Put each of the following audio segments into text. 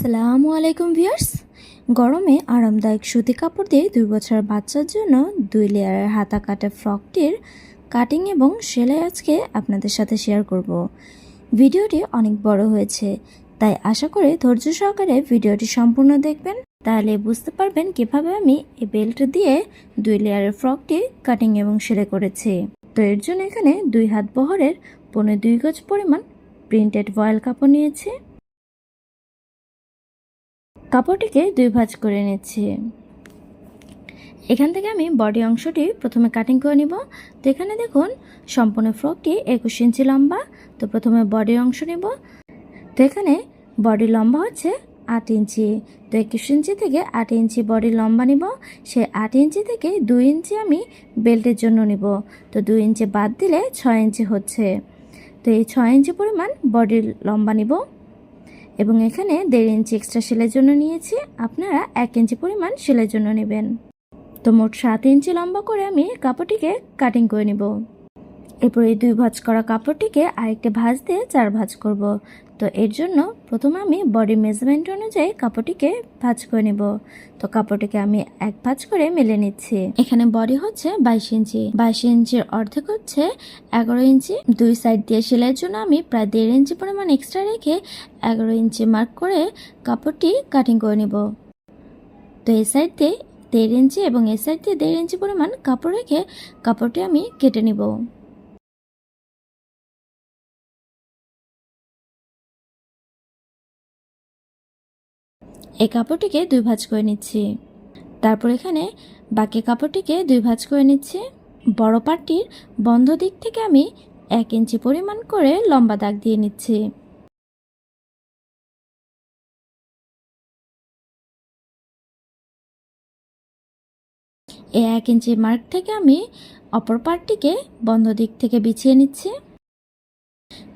আসসালামু আলাইকুম ভিউয়ার্স। গরমে আরামদায়ক সুতি কাপড় দিয়ে দুই বছর বাচ্চার জন্য দুই লেয়ারের হাতা কাটা ফ্রকটির কাটিং এবং সেলাই আজকে আপনাদের সাথে শেয়ার করব। ভিডিওটি অনেক বড় হয়েছে, তাই আশা করি ধৈর্য সহকারে ভিডিওটি সম্পূর্ণ দেখবেন। তাহলে বুঝতে পারবেন কীভাবে আমি এই বেল্ট দিয়ে দুই লেয়ারের ফ্রকটি কাটিং এবং সেলাই করেছি। তো এর জন্য এখানে দুই হাত বহরের পনেরো দুই গজ পরিমাণ প্রিন্টেড ভয়েল কাপড় নিয়েছি। কাপড়টিকে দুই ভাঁজ করে নিচ্ছি। এখান থেকে আমি বডি অংশটি প্রথমে কাটিং করে নিব। তো এখানে দেখুন, সম্পূর্ণ ফ্রকটি একুশ ইঞ্চি লম্বা। তো প্রথমে বডি অংশ নিব। তো এখানে বডি লম্বা হচ্ছে আট ইঞ্চি। তো একুশ ইঞ্চি থেকে আট ইঞ্চি বডি লম্বা নিব। সে আট ইঞ্চি থেকে দুই ইঞ্চি আমি বেল্টের জন্য নিব। তো দুই ইঞ্চি বাদ দিলে ছয় ইঞ্চি হচ্ছে। তো এই ছয় ইঞ্চি পরিমাণ বডি লম্বা নিব। এবং এখানে দেড় ইঞ্চি এক্সট্রা সেলের জন্য নিয়েছি। আপনারা এক ইঞ্চি পরিমাণ সেলের জন্য নেবেন। তো মোট সাত ইঞ্চি লম্বা করে আমি কাপড়টিকে কাটিং করে নিব। এরপর এই দুই ভাঁজ করা কাপড়টিকে আরেকটি ভাঁজ দিয়ে চার ভাঁজ করব। তো এর জন্য প্রথমে আমি বডি মেজারমেন্ট অনুযায়ী কাপড়টিকে ভাঁজ করে নিব। তো কাপড়টিকে আমি এক ভাঁজ করে মেলে নিচ্ছি। এখানে বডি হচ্ছে বাইশ ইঞ্চি। বাইশ ইঞ্চির অর্ধেক হচ্ছে এগারো ইঞ্চি। দুই সাইড দিয়ে সেলাইয়ের জন্য আমি প্রায় দেড় ইঞ্চি পরিমাণ এক্সট্রা রেখে এগারো ইঞ্চি মার্ক করে কাপড়টি কাটিং করে নেব। তো এই সাইড দিয়ে দেড় ইঞ্চি এবং এই সাইড দিয়ে দেড় ইঞ্চি পরিমাণ কাপড় রেখে কাপড়টি আমি কেটে নিব। এই কাপড়টিকে দুই ভাঁজ করে নিচ্ছি। তারপর এখানে বাকি কাপড়টিকে দুই ভাঁজ করে নিচ্ছি। বড় পাটটির বন্ধ দিক থেকে আমি এক ইঞ্চি পরিমাণ করে লম্বা দাগ দিয়ে নিচ্ছি। এই এক ইঞ্চি মার্ক থেকে আমি অপর পার্টটিকে বন্ধ দিক থেকে বিছিয়ে নিচ্ছি।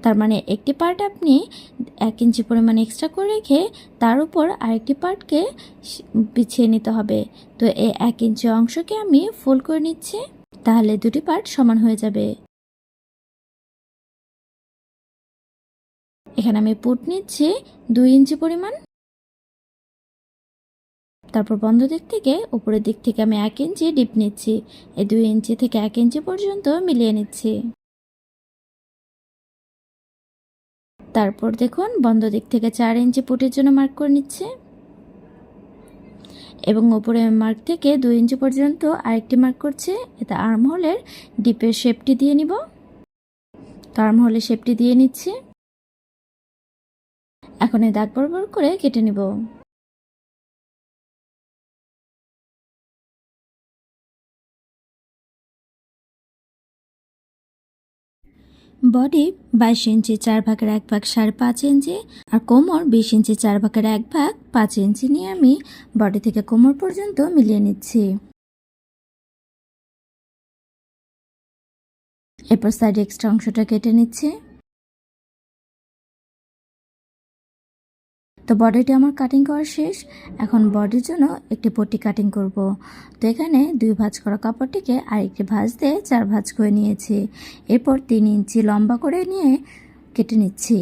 তার মানে একটি পার্ট আপনি এক ইঞ্চি পরিমাণ এক্সট্রা করে রেখে তার উপর আরেকটি পার্টকে বিছিয়ে নিতে হবে। তো এই এক ইঞ্চি অংশকে আমি ফোল্ড করে নিচ্ছি, তাহলে দুটি পার্ট সমান হয়ে যাবে। এখানে আমি পুট নিচ্ছি দুই ইঞ্চি পরিমাণ। তারপর বন্ধ দিক থেকে উপরের দিক থেকে আমি এক ইঞ্চি ডিপ নিচ্ছি। এই দুই ইঞ্চি থেকে এক ইঞ্চি পর্যন্ত মিলিয়ে নিচ্ছি। তারপর দেখুন, বন্ধ দিক থেকে চার ইঞ্চি পুটের জন্য মার্ক করে নিচ্ছে। এবং ওপরে মার্ক থেকে দুই ইঞ্চি পর্যন্ত আরেকটি মার্ক করছে। এটা আর্ম হোলের ডিপের শেপটি দিয়ে নিব। তো আর্ম হোলের শেপটি দিয়ে নিচ্ছে। এখন এই দাগ বরাবর করে কেটে নিব। বডি বাইশ ইঞ্চি, চার ভাগের এক ভাগ সাড়ে পাঁচ ইঞ্চি আর কোমর বিশ ইঞ্চি, চার ভাগের এক ভাগ পাঁচ ইঞ্চি নিয়ে আমি বডি থেকে কোমর পর্যন্ত মিলিয়ে নিচ্ছি। এরপর সাইড এক্সট্রা অংশটা কেটে নিচ্ছি। তো বডিটি আমার কাটিং করা শেষ। এখন বডির জন্য একটি পট্টি কাটিং করব। তো এখানে দুই ভাঁজ করা কাপড়টিকে আরেকটি ভাঁজ দিয়ে চার ভাঁজ করে নিয়েছি। এরপর তিন ইঞ্চি লম্বা করে নিয়ে কেটে নিচ্ছি।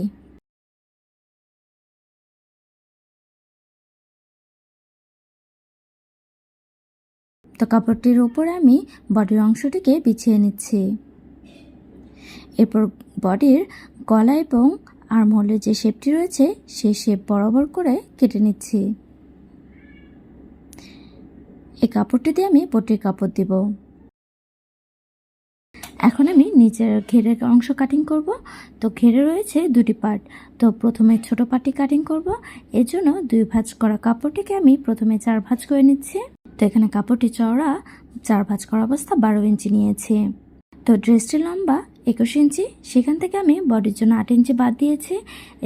তো কাপড়টির উপরে আমি বডির অংশটিকে বিছিয়ে নিচ্ছি। এরপর বডির গলা এবং আর্মহোলের যে শেপটি রয়েছে সেই শেপ বরাবর করে কেটে নিচ্ছি। এই কাপড়টি দিয়ে আমি পটির কাপড় দিব। এখন আমি নিচের ঘেরের অংশ কাটিং করব। তো ঘেরে রয়েছে দুটি পার্ট তো প্রথমে ছোট পার্টি কাটিং করব। এর জন্য দুই ভাঁজ করা কাপড়টিকে আমি প্রথমে চার ভাঁজ করে নিচ্ছি। তো এখানে কাপড়টি চওড়া, চার ভাঁজ করা অবস্থা বারো ইঞ্চি নিয়েছি। তো ড্রেসটি লম্বা একুশ ইঞ্চি, সেখান থেকে আমি বডির জন্য আট ইঞ্চি বাদ দিয়েছি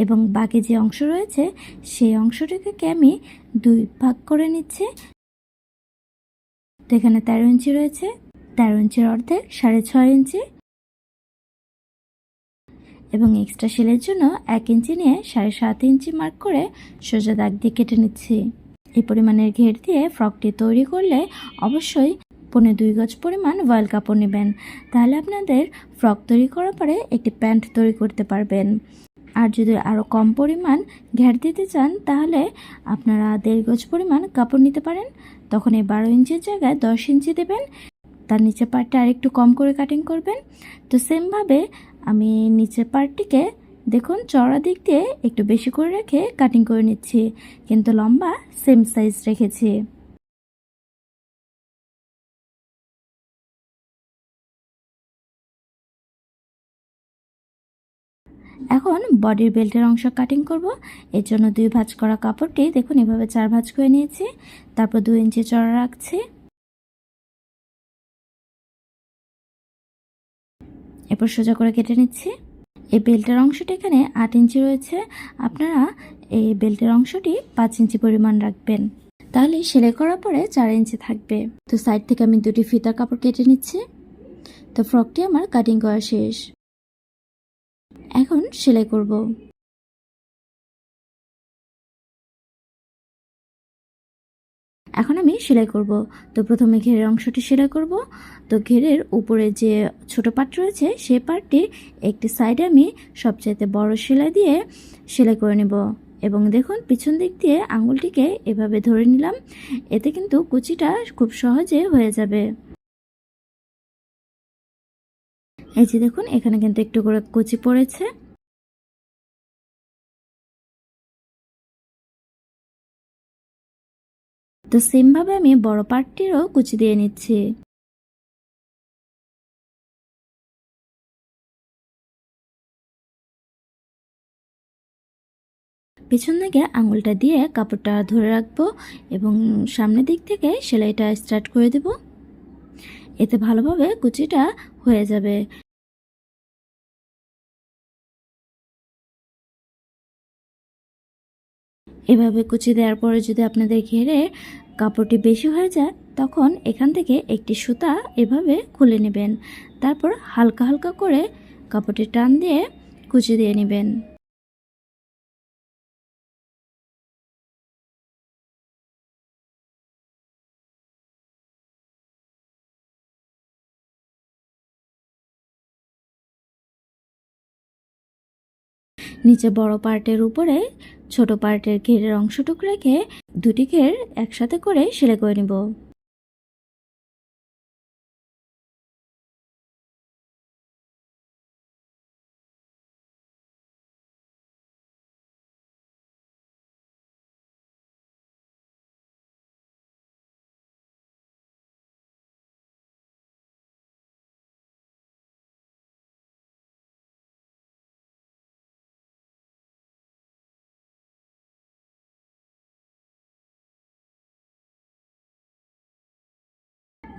এবং বাকি যে অংশ রয়েছে, সেই অংশটিকে আমি দুই ভাগ করে নিচ্ছি। তো এখানে তেরো ইঞ্চি রয়েছে, তেরো ইঞ্চির অর্ধেক সাড়ে ছয় ইঞ্চি। এবং এক্সট্রা সেলের জন্য এক ইঞ্চি নিয়ে সাড়ে সাত ইঞ্চি মার্ক করে সোজা দাগ দিয়ে কেটে নিচ্ছি। এই পরিমাণের ঘের দিয়ে ফ্রকটি তৈরি করলে অবশ্যই পনে দুই গজ পরিমাণ ভয়েল কাপড় নেবেন। তাহলে আপনাদের ফ্রক তৈরি করার পরে একটি প্যান্ট তৈরি করতে পারবেন। আর যদি আরও কম পরিমাণ ঘ্যাট দিতে চান, তাহলে আপনারা দেড় গজ পরিমাণ কাপড় নিতে পারেন। তখন এই বারো ইঞ্চির জায়গায় দশ ইঞ্চি দেবেন। তার নিচের পার্টটা আর একটু কম করে কাটিং করবেন। তো সেমভাবে আমি নিচের পার্টটিকে দেখুন চড়া দিক দিয়ে একটু বেশি করে রেখে কাটিং করে নিচ্ছি। কিন্তু লম্বা সেম সাইজ রেখেছি। এখন বডির বেল্টের অংশ কাটিং করব। এর জন্য দুই ভাঁজ করা কাপড়টি দেখুন, এভাবে চার ভাঁজ করে নিয়েছি। তারপর দুই ইঞ্চি চড়া রাখছি। এরপর সোজা করে কেটে নিচ্ছি। এই বেল্টের অংশটি এখানে আট ইঞ্চি রয়েছে। আপনারা এই বেল্টের অংশটি পাঁচ ইঞ্চি পরিমাণ রাখবেন। তাহলে সেলাই করার পরে চার ইঞ্চি থাকবে। তো সাইড থেকে আমি দুটি ফিতার কাপড় কেটে নিচ্ছি। তো ফ্রকটি আমার কাটিং করা শেষ। এখন সেলাই করব। এখন আমি সেলাই করব। তো প্রথমে ঘেরের অংশটি সেলাই করব। তো ঘেরের উপরে যে ছোট পার্ট রয়েছে সেই পার্টটি একটি সাইডে আমি সবচাইতে বড় সেলাই দিয়ে সেলাই করে নেব। এবং দেখুন, পিছন দিক দিয়ে আঙুলটিকে এভাবে ধরে নিলাম। এতে কিন্তু কুচিটা খুব সহজে হয়ে যাবে। এই যে দেখুন, এখানে কিন্তু একটু করে কুচি পড়েছে। তো সেমভাবে আমি বড় পার্টটিরও কুচি দিয়ে নিচ্ছি। পেছন দিকে আঙুলটা দিয়ে কাপড়টা ধরে রাখব এবং সামনের দিক থেকে সেলাইটা স্টার্ট করে দেব। এতে ভালোভাবে কুচিটা হয়ে যাবে। এভাবে কুচি দেওয়ার পরে যদি আপনাদের ঘেরে কাপড়টি বেশি হয়ে যায়, তখন এখান থেকে একটি সুতা এভাবে খুলে নেবেন। তারপর হালকা হালকা করে কাপড়টি টান দিয়ে কুচি দিয়ে নেবেন। নিচে বড় পার্টের উপরে ছোট পার্টের ঘেরের অংশটুকু রেখে দুটি ঘের একসাথে করে সেলাই করে নিব।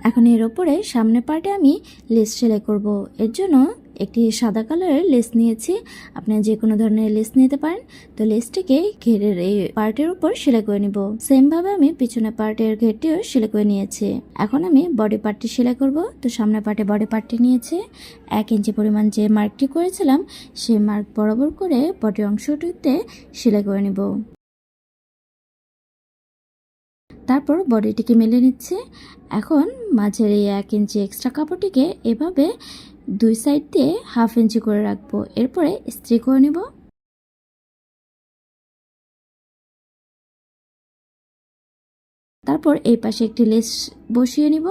এখন এর ওপরে সামনে পার্টে আমি লেস সেলাই করব। এর জন্য একটি সাদা কালারের লেস নিয়েছি। আপনি যে কোনো ধরনের লেস নিতে পারেন। তো লেসটিকে ঘেরের এই পার্টের উপর সেলাই করে নিব। সেমভাবে আমি পিছনে পার্টের ঘেরটিও সেলাই করে নিয়েছি। এখন আমি বডি পার্টটি সেলাই করব। তো সামনে পার্টে বডি পার্টটি নিয়েছি। এক ইঞ্চি পরিমাণ যে মার্কটি করেছিলাম, সেই মার্ক বরাবর করে বডি অংশটিতে সেলাই করে নিব। তারপর বডিটিকে মেলে নিচ্ছে। এখন মাঝের এই এক ইঞ্চি এক্সট্রা কাপড়টিকে এভাবে দুই সাইড দিয়ে হাফ ইঞ্চি করে রাখব। এরপরে স্ত্রি করে নেব। তারপর এই পাশে একটি লেস বসিয়ে নিব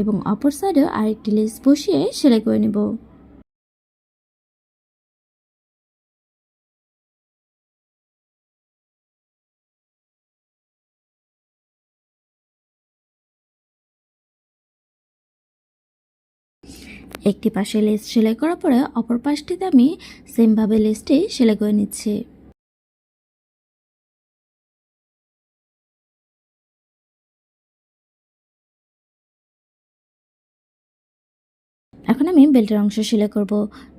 এবং অপর সাইডেও আরেকটি লেস বসিয়ে সেলাই করে নেব। একটি পাশে লেস সেলাই করার পরে অপর পাশটিতে আমি সেমভাবে লেসটি সেলাই করে নিচ্ছি। এখন আমি বেল্টের অংশ সেলাই করব।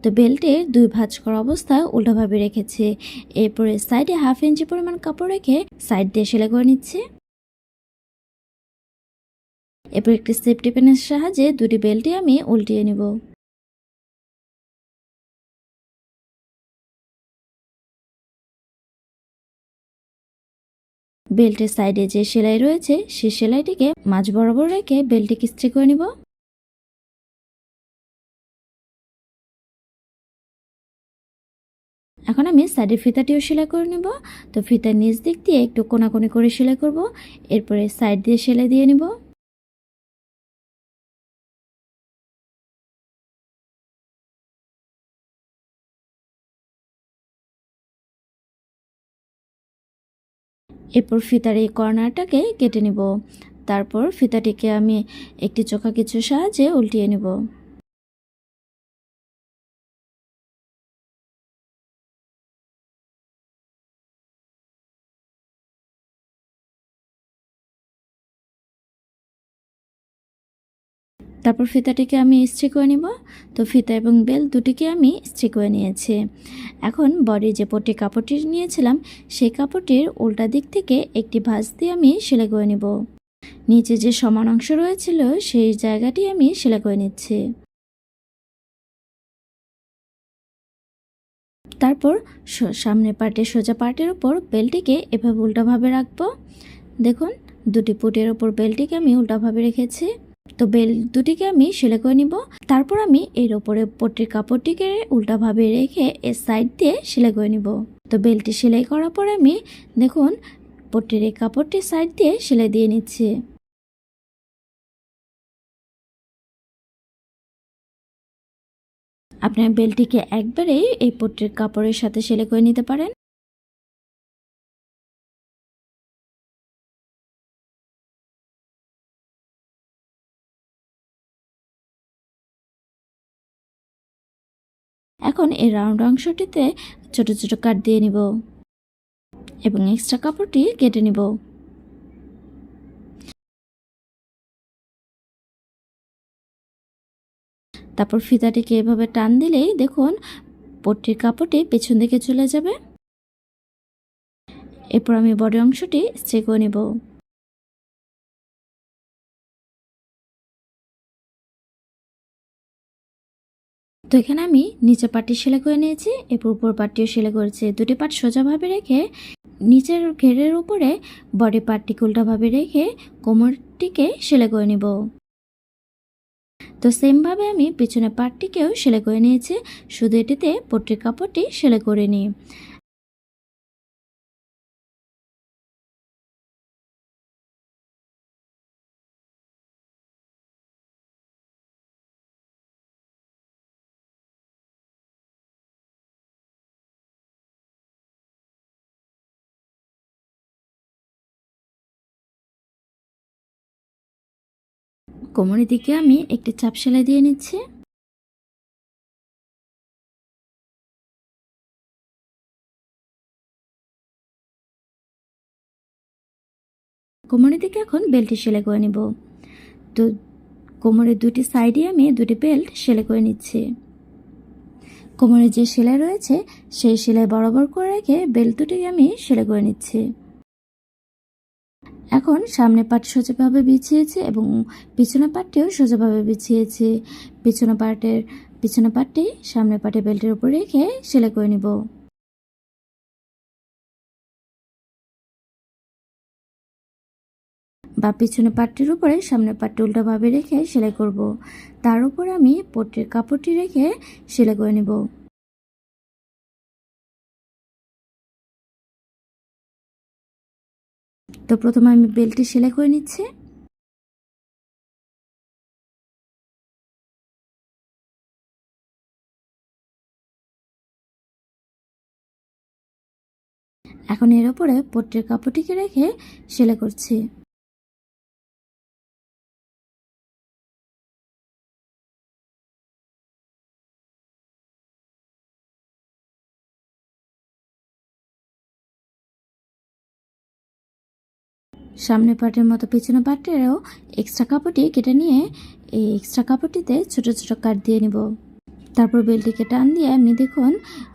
তো বেল্টে দুই ভাঁজ করা অবস্থায় উল্টোভাবে রেখেছি। এরপরে সাইডে হাফ ইঞ্চি পরিমাণ কাপড় রেখে সাইড দিয়ে সেলাই করে নিচ্ছি। এরপর একটি সেফটি পেনের সাহায্যে দুটি বেল্টই আমি উল্টিয়ে নিব। বেল্টের সাইডে যে সেলাই রয়েছে, সেই সেলাইটিকে মাঝ বরাবর রেখে বেল্টটিকে ইস্ত্রি করে নিব। এখন এখন আমি সাইডের ফিতাটিও সেলাই করে নেব। তো ফিতার নিচ দিক দিয়ে একটু কোনাকুনি করে সেলাই করব। এরপরে সাইড দিয়ে সেলাই দিয়ে নেব। এরপর ফিতার এই কর্নারটাকে কেটে নিব। তারপর ফিতাটিকে আমি একটি চোখা কিছু সাহায্যে উল্টিয়ে নেব। তারপর ফিতাটিকে আমি ইস্ত্রি করে নিব। তো ফিতা এবং বেল দুটিকে আমি ইস্ত্রি করে নিয়েছি। এখন বডি যে পটি কাপড়টি নিয়েছিলাম, সেই কাপড়টির উল্টা দিক থেকে একটি ভাঁজ দিয়ে আমি সেলাই করে নিব। নিচে যে সমান অংশ রয়েছিল, সেই জায়গাটি আমি সেলাই করে নিচ্ছি। তারপর সামনের পার্টে সোজা পার্টের উপর বেলটিকে এভাবে উল্টাভাবে রাখব। দেখুন, দুটি পুটের ওপর বেলটিকে আমি উল্টাভাবে রেখেছি। তো বেল দুটিকে আমি সেলাই করে নিব। তারপর আমি এর ওপরে পট্টির কাপড়টিকে উল্টাভাবে রেখে এর সাইড দিয়ে সেলাই করে নিব। তো বেলটি সেলাই করার পর আমি দেখুন, পট্টির এই কাপড়টির সাইড দিয়ে সেলাই দিয়ে নিচ্ছি। আপনার বেলটিকে একবারেই এই পট্টির কাপড়ের সাথে সেলাই করে নিতে পারেন। এখন এই রাউন্ড অংশটিতে ছোট ছোট কাট দিয়ে নিব এবং এক্সট্রা কাপড়টি কেটে নিব। তারপর ফিতাটিকে এভাবে টান দিলেই দেখুন পট্টির কাপড়টি পেছন দিকে চলে যাবে। এরপর আমি বডি অংশটি স্ট্রে করে নেব। তো এখানে আমি নিচে পাটটি সেলাই করে নিয়েছি, এরপর উপর পাটটিও সেলাই করেছি। দুটি পাট সোজাভাবে রেখে নিচের ঘেরের উপরে বডি পাটটি উল্টাভাবে রেখে কোমরটিকে সেলাই করে নিব। তো সেমভাবে আমি পিছনে পাটটিকেও সেলাই করে নিয়েছি, শুধু এটিতে পট্টির কাপড়টি সেলাই করে নিই। কোমরের দিকে আমি একটি চাপ সেলাই দিয়ে নিচ্ছি। কোমরের দিকে এখন বেল্টটি সেলাই করে নিব। তো কোমরের দুটি সাইডে আমি দুটি বেল্ট সেলাই করে নিচ্ছি। কোমরের যে সেলাই রয়েছে, সেই সেলাই বরাবর করে রেখে বেল্ট দুটি আমি সেলাই করে নিচ্ছি। এখন সামনে পাট সোজাভাবে বিছিয়েছি এবং পিছনে পাটটিও সোজাভাবে বিছিয়েছি। পিছনে পাটের পিছনে পাটটি সামনে পাটে বেল্টের উপর রেখে সেলাই করে নিব। বা পিছনে পাটটির উপরে সামনে পাটটি উল্টাভাবে রেখে সেলাই করব। তার উপরে আমি পট্টির কাপড়টি রেখে সেলাই করে নিব। তো প্রথমে আমি বেল্টটি সেলাই করে নিচ্ছি। এখন এর ওপরে পট্টের কাপড়টিকে রেখে সেলাই করছি। সামনে পাটের মতো, পিছনে পাটেরও এক্সট্রা কাপড়টি কেটে নিয়ে এই এক্সট্রা কাপড়টিতে ছোট ছোট কাট দিয়ে নিব। তারপর বেলটিকে টান দিয়ে আমি দেখুন,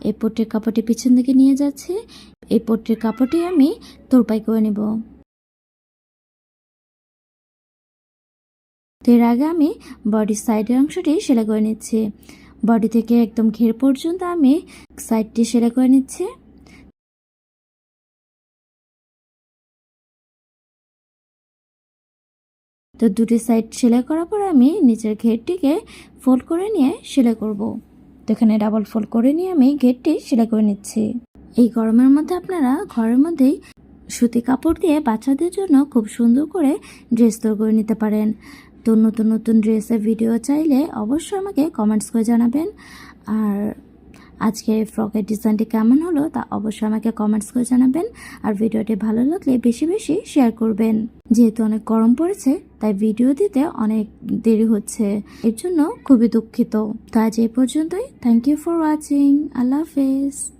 এই পট্টের কাপড়টি পিছন দিকে নিয়ে যাচ্ছে। এই পট্টের কাপড়টি আমি তোরপাই করে নেব। এর আগে আমি বডির সাইডের অংশটি সেলাই করে নিচ্ছি। বডি থেকে একদম ঘের পর্যন্ত আমি সাইডটি সেলাই করে নিচ্ছি। তো দুটি সাইড সেলাই করার পর আমি নিচের ঘেরটিকে ফোল্ড করে নিয়ে সেলাই করব। তো এখানে ডাবল ফোল্ড করে নিয়ে আমি গেটটি সেলাই করে নিচ্ছি। এই গরমের মধ্যে আপনারা ঘরের মধ্যেই সুতি কাপড় দিয়ে বাচ্চাদের জন্য খুব সুন্দর করে ড্রেস তৈরি করে নিতে পারেন। তো নতুন নতুন ড্রেসের ভিডিও চাইলে অবশ্যই আমাকে কমেন্টস করে জানাবেন। আর আজকে ফ্রকের ডিজাইনটি কেমন হলো তা অবশ্যই আমাকে কমেন্টস করে জানাবেন। আর ভিডিওটি ভালো লাগলে বেশি বেশি শেয়ার করবেন। যেহেতু অনেক গরম পড়েছে, তাই ভিডিও দিতে অনেক দেরি হচ্ছে। এর জন্য খুবই দুঃখিত। তো আজ এই পর্যন্তই। Thank you for watching Allah হাফেজ।